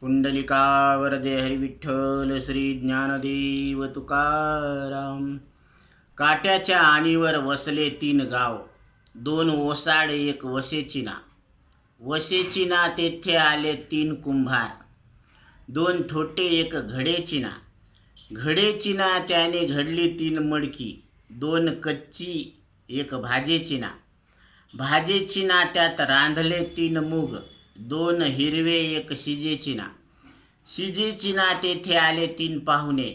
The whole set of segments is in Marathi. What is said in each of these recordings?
पुंडलिकावरदे हरिविठ्ठल श्री ज्ञानदेव तुकाराम काट्याच्या आणीवर वसले तीन गाव दोन ओसाड एक वसेचिना. वसेचिना तेथे आले तीन कुंभार दोन थोटे एक घडेचिना. घडेचिना त्याने घडली तीन मडकी दोन कच्ची एक भाजेचिना. भाजेचिना त्यात रांधले तीन मूग दोन हिरवे एक शिजेचिना शिजेचिना तेथे आले तीन पाहुणे.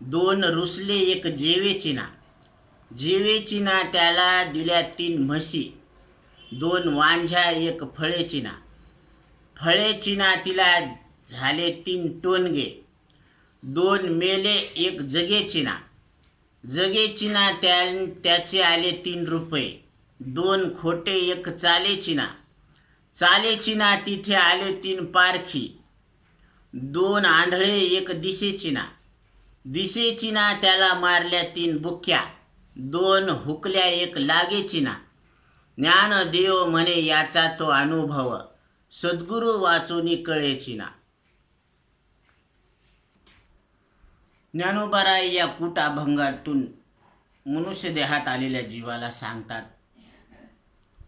दोन रुसले एक जेवेचिना जेवेचिना त्याला दिल्या तीन म्हशी. दोन वांझ्या एक फळेचिना फळेचिना तिला झाले तीन टोनगे. दोन मेले एक जगेचिना जगेचिना त्या त्याचे आले तीन रुपये. दोन खोटे एक चालेचिना चालेचिना तिथे आले तीन पारखी. दोन आंधळे एक दिशेचिना दिशेचिना त्याला मारल्या तीन बुक्या. दोन हुकल्या एक लागेचिना ज्ञानदेव म्हणे याचा तो अनुभव. सद्गुरू कळेची कळेचिना ज्ञानोबाराय या कुटाभंगातून मनुष्य देहात आलेल्या जीवाला सांगतात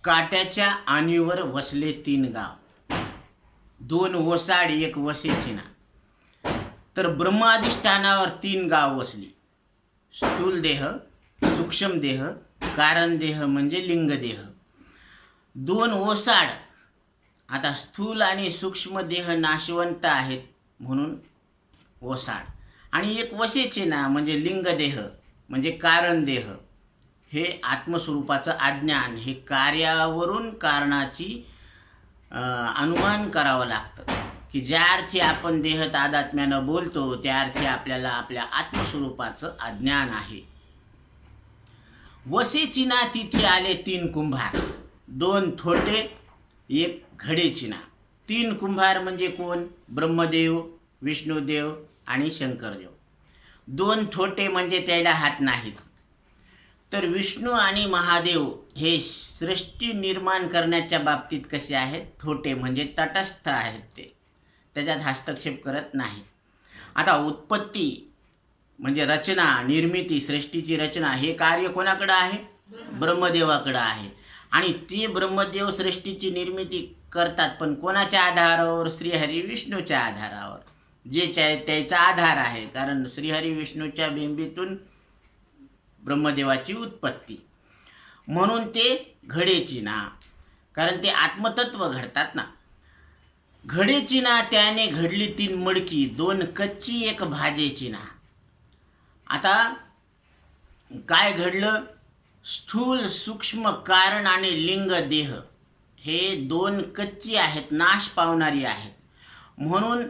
काट्याच्या आणीवर वसले तीन गाव. दोन ओसाड एक वसेचिना तर ब्रह्माधिष्ठानावर तीन गाव वसली. स्थूल देह सूक्ष्म देह कारण देह म्हणजे लिंग देह. दोन ओसाड. आता स्थूल आणि सूक्ष्म देह नाशवंत आहेत म्हणून ओसाड. आणि एक वसेचिना म्हणजे लिंग देह म्हणजे कारण देह. हे आत्मस्वरूपाचं अज्ञान हे कार्यावरून कारणाची अनुमान करावं लागतं. की ज्या अर्थी आपण देह तादात्म्यानं बोलतो त्या अर्थी आपल्याला आपल्या आत्मस्वरूपाचं अज्ञान आहे. वसेचिना तिथे आले तीन कुंभार. दोन थोटे एक घडेचिना. तीन कुंभार म्हणजे कोण? ब्रह्मदेव विष्णुदेव आणि शंकरदेव. दोन थोटे म्हणजे त्याला हात नाहीत. तर विष्णू आणि महादेव हे सृष्टी निर्माण करण्याच्या बाबतीत कसे आहेत? थोटे म्हणजे तटस्थ आहेत ते. त्याच्यात हस्तक्षेप करत नाही. आता उत्पत्ती म्हणजे रचना निर्मिती सृष्टीची रचना हे कार्य कोणाकडं आहे? ब्रह्मदेवाकडं आहे. आणि ते ब्रह्मदेव सृष्टीची निर्मिती करतात पण कोणाच्या आधारावर? श्रीहरी विष्णूच्या आधारावर. जे त्याचा आधार आहे. कारण श्रीहरी विष्णूच्या बिंबीतून ब्रह्मदेवाची उत्पत्ती. म्हणून ते घडेची ना. कारण ते आत्मतत्व घडतात ना. घडेची ना त्याने घडली तीन मडकी दोन कच्ची एक भाजेची ना. आता काय घडलं? स्थूल सूक्ष्म कारण आणि लिंग देह. हे दोन कच्ची आहेत नाश पावणारी आहेत. म्हणून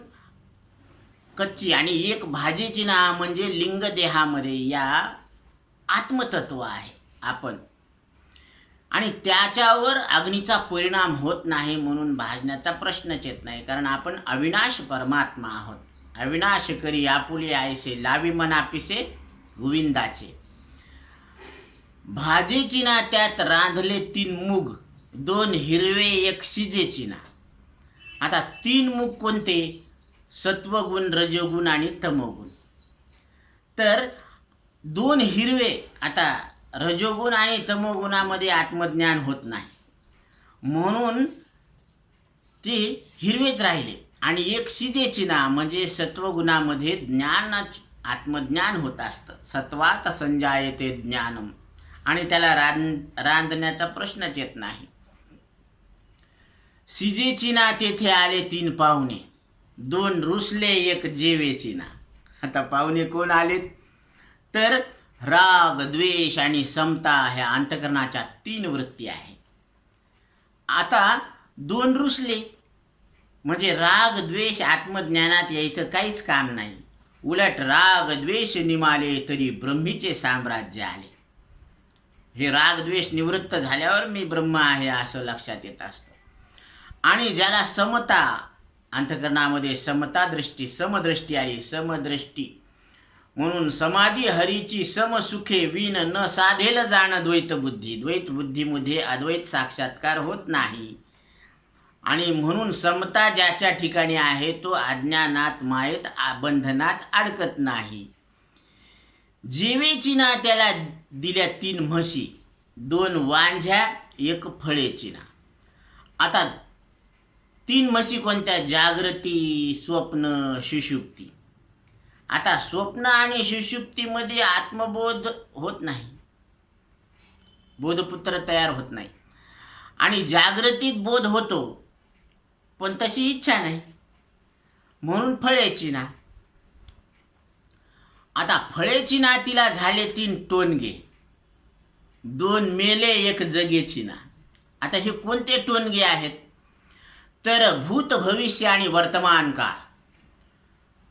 कच्ची आणि एक भाजेची ना म्हणजे लिंगदेहामध्ये या आत्मतत्व आहे आपण. आणि त्याच्यावर अग्नीचा परिणाम होत नाही म्हणून भाजण्याचा प्रश्नच येत नाही. कारण आपण अविनाश परमात्मा आहोत. अविनाश करी आपुले आयसे लावी मनापिसे गोविंदाचे. भाजेची ना त्यात रांधले तीन मूग दोन हिरवे एक शिजेची ना. आता तीन मूग कोणते? सत्वगुण रजोगुण आणि तमोगुण. तर दोन हिरवे आता रजोगुण आणि तमोगुणामध्ये आत्मज्ञान होत नाही. म्हणून ते हिरवेच राहिले. आणि एक सिदेचिना म्हणजे सत्वगुणामध्ये ज्ञानच आत्मज्ञान होत असतं. सत्वात संजायते ज्ञानम. आणि त्याला रांध रांधण्याचा प्रश्नच येत नाही. सिजेचिना तेथे आले तीन पाहुणे. दोन रुसले एक जेवेचिना आता पाहुणे कोण आलेत? तर राग द्वेष आणि समता ह्या अंतकरणाच्या तीन वृत्ती आहेत. आता दोन रुसले. म्हणजे राग द्वेष आत्मज्ञानात यायचं काहीच काम नाही. उलट राग द्वेष निमाले तरी ब्रह्मीचे साम्राज्य आले. हे राग द्वेष निवृत्त झाल्यावर मी ब्रह्म आहे असं लक्षात येत असतं. आणि ज्याला समता अंतकरणामध्ये समता दृष्टी समदृष्टी आली समदृष्टी म्हणून समाधी हरीची समसुखे विन न साधेल जाण द्वैत बुद्धी. द्वैत बुद्धीमध्ये अद्वैत साक्षात्कार होत नाही. आणि म्हणून समता ज्याच्या ठिकाणी आहे तो अज्ञानात मायेत बंधनात अडकत नाही. जीवेची ना त्याला दिल्या तीन म्हशी दोन वांझ्या एक फळेची ना. आता तीन म्हशी कोणत्या? जागृती स्वप्न सुषुप्ती. आता स्वप्न आणि सुषुप्तीमध्ये आत्मबोध होत नाही. बोधपुत्र तयार होत नाही. आणि जागृतीत बोध होतो पण तशी इच्छा नाही. म्हणून फळेची ना आता फळेची ना तिला झाले तीन टोनगे. दोन मेले एक जगेची ना आता हे कोणते टोनगे आहेत? तर भूत भविष्य आणि वर्तमान काळ.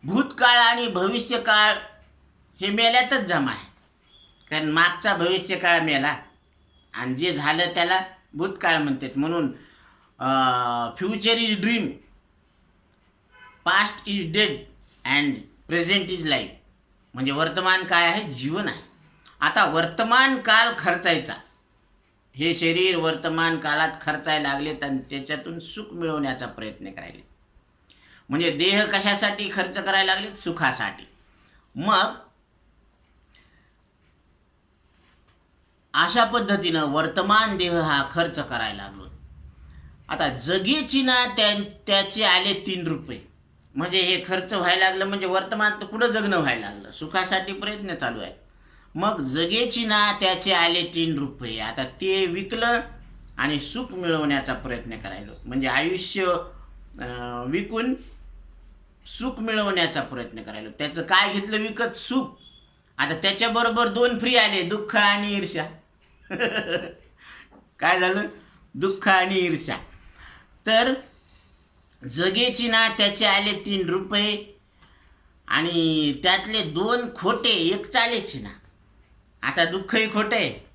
भूतकाळ आणि भविष्यकाळ हे मेल्यातच जमा आहे. कारण मागचा भविष्यकाळ मेला आणि जे झालं त्याला भूतकाळ म्हणतात. म्हणून future is dream past is dead and present is life म्हणजे वर्तमान काय आहे? जीवन आहे. आता वर्तमान काल खर्चायचा. हे शरीर वर्तमान काळात खर्चायला लागलेत आणि त्याच्यातून सुख मिळवण्याचा प्रयत्न करायले म्हणजे देह कशासाठी खर्च करायला लागलेत सुखासाठी. मग अशा पद्धतीनं वर्तमान देह हा खर्च करायला लागलो. आता जगेची ना त्या त्याचे आले तीन रुपये. म्हणजे हे खर्च व्हायला लागलं म्हणजे वर्तमान तर कुठं जगणं व्हायला लागलं? सुखासाठी प्रयत्न चालू आहे मग जगेची ना त्याचे आले तीन रुपये. आता ते विकलं आणि सुख मिळवण्याचा प्रयत्न करायला. म्हणजे आयुष्य विकून सुख मिळवण्याचा प्रयत्न करायला त्याचं काय घेतलं विकत? सुख. आता त्याच्याबरोबर दोन फ्री आले दुःख आणि ईर्ष्या. काय झालं? दुःख आणि ईर्ष्या. तर जगेची ना त्याचे आले तीन रुपये आणि त्यातले दोन खोटे एक चालेची ना. आता दुःखही खोटे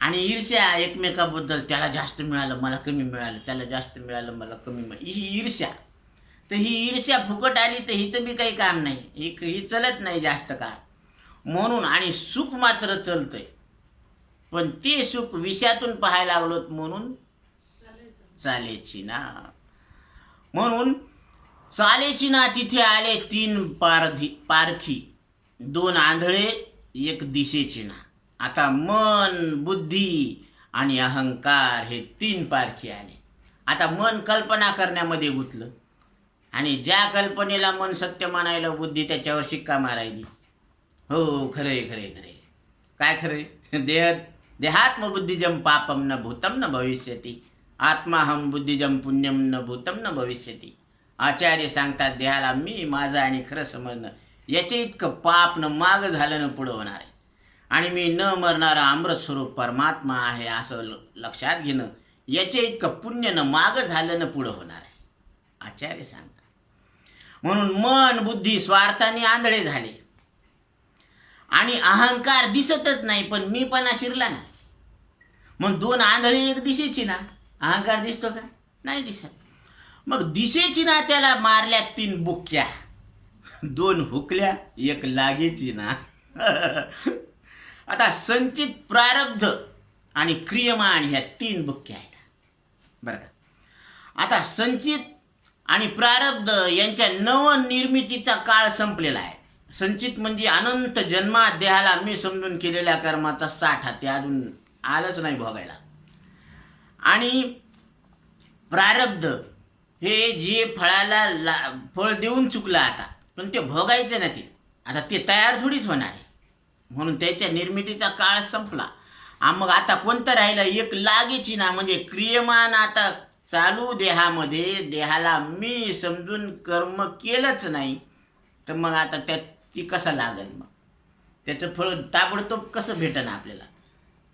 आणि ईर्ष्या एकमेकाबद्दल त्याला जास्त मिळालं मला कमी मिळालं त्याला जास्त मिळालं मला कमी मिळालं. ही ईर्ष्या. तर ही ईर्ष्या फुकट आली तर हिचं बी काही काम नाही. ही ही चलत नाही जास्त काळ. म्हणून आणि सुख मात्र चलतंय. पण ते सुख विषयातून पाहायला लागलोत म्हणून चालेची ना. म्हणून चालेची ना तिथे आले तीन पारधी पारखी. दोन आंधळे एक दिशेची ना. आता मन बुद्धी आणि अहंकार हे तीन पारखी आले. आता मन कल्पना करण्यामध्ये गुंतलं. आणि ज्या कल्पनेला मन सत्य मानायला बुद्धी त्याच्यावर शिक्का मारायली हो खरंय खरंय खरे काय खरंय? देह देहात्मबुद्धिजम पापम न भूतम न भविष्यती. आत्माहम बुद्धिजम पुण्यम न भूतम न भविष्यती. आचार्य सांगतात देहाला मी माझं आणि खरं समजणं याचे इतकं पाप न माग झालं न पुढं होणार आहे. आणि मी न मरणारा अमृत स्वरूप परमात्मा आहे असं ल- लक्षात घेणं याचे इतकं पुण्य न माग झालं न पुढं होणार आहे. आचार्य सांगतात. म्हणून मन बुद्धी स्वार्थाने आंधळे झाले. आणि अहंकार दिसतच नाही पण मी पण शिरला ना. मग दोन आंधळे एक दिशेची ना. अहंकार दिसतो का? नाही दिसत. मग दिशेची ना त्याला मारल्या तीन बुक्या. दोन हुकल्या एक लागेची ना. आता संचित प्रारब्ध आणि क्रियमान ह्या तीन बुक्क्या आहेत. बरं का? आता संचित आणि प्रारब्ध यांच्या नवनिर्मितीचा काळ संपलेला आहे. संचित म्हणजे अनंत जन्मा देहाला मी समजून केलेल्या कर्माचा साठा ते अजून आलंच नाही भोगायला. आणि प्रारब्ध हे जे फळाला ला फळ देऊन चुकलं आता पण ते भोगायचं नाही ते. आता ते तयार थोडीच होणार आहे. म्हणून त्याच्या निर्मितीचा काळ संपला. आ मग आता कोणतं राहिलं? एक लागेची ना म्हणजे क्रियमान आता चालू देहामध्ये देहाला मी समजून कर्म केलंच नाही तर मग आता त्यात ती कसं लागेल मग? त्याचं फळ ताबडतोब कसं भेटन आपल्याला?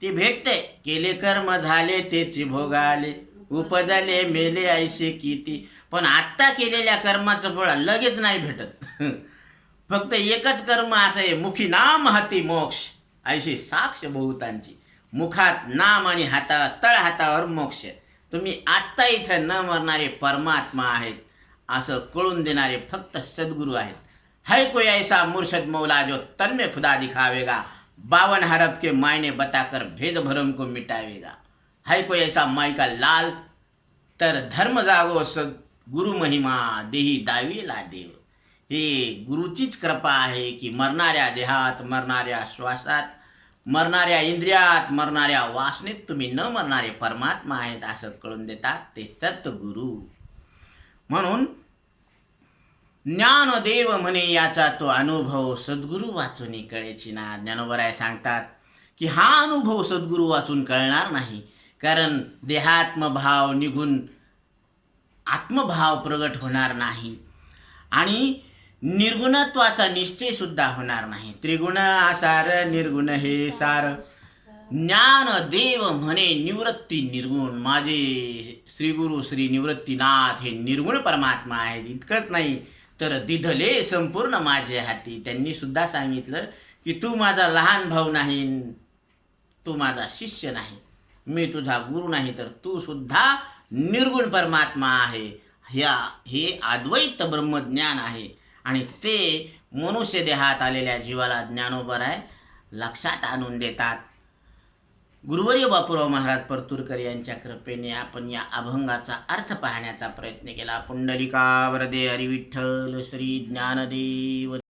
ते भेटते केले कर्म झाले तेचे भोगाले उपजाले मेले ऐसे किती. पण आत्ता केलेल्या कर्माचं फळ लगेच नाही भेटत. फक्त एकच कर्म असं आहे मुखी नाम हाती मोक्ष. ऐशी साक्ष बहुतांची. मुखात नाम आणि हाता तळ हातावर मोक्ष. तुम्ही आत्ता इथं न मरणारे परमात्मा आहेत असं कळून देणारे फक्त सद्गुरू आहेत. है कोई ऐसा मुर्शद मौला जो तन में खुदा दिखावेगा बावन हरब के मायने बताकर भेद भरम को मिटावेगा. है कोई ऐसा माई का लाल तर धर्म जागो सद गुरु महिमा देही दावीला देव. हे गुरुचीच कृपा आहे की मरणाऱ्या देहात मरणाऱ्या श्वासात मरणाऱ्या इंद्रियात मरणाऱ्या वासनेत तुम्ही न मरणारे परमात्मा आहेत असं कळून देतात ते सतगुरु म्हणून ज्ञानदेव म्हणे याचा तो अनुभव सद्गुरू वाचून कळेची ना. ज्ञानोबराय सांगतात की हा अनुभव सद्गुरू वाचून कळणार नाही कारण देहात्मभाव निघून आत्मभाव प्रगट होणार नाही. आणि निर्गुणत्वाचा निश्चय सुद्धा होणार नाही. त्रिगुण आसार निर्गुण हे सार. ज्ञान देव म्हणे निवृत्ती निर्गुण. माझे श्रीगुरु श्री निवृत्तीनाथ हे निर्गुण परमात्मा आहेत. इतकंच नाही तर दिधले संपूर्ण माझे हाती. त्यांनी सुद्धा सांगितलं की तू माझा लहान भाऊ नाही तू माझा शिष्य नाही. मी तुझा गुरु नाही तर तू सुद्धा निर्गुण परमात्मा आहे. ह्या हे अद्वैत ब्रह्मज्ञान आहे. आणि ते मनुष्य देहात आलेल्या जीवाला ज्ञानोबर आहे लक्षात आणून देतात. गुरुवर्य बापूराव महाराज परतूरकर यांच्या कृपेने आपण या अभंगाचा अर्थ पाहण्याचा प्रयत्न केला. पुंडलिका वरदे हरिविठ्ठल श्री ज्ञानदेव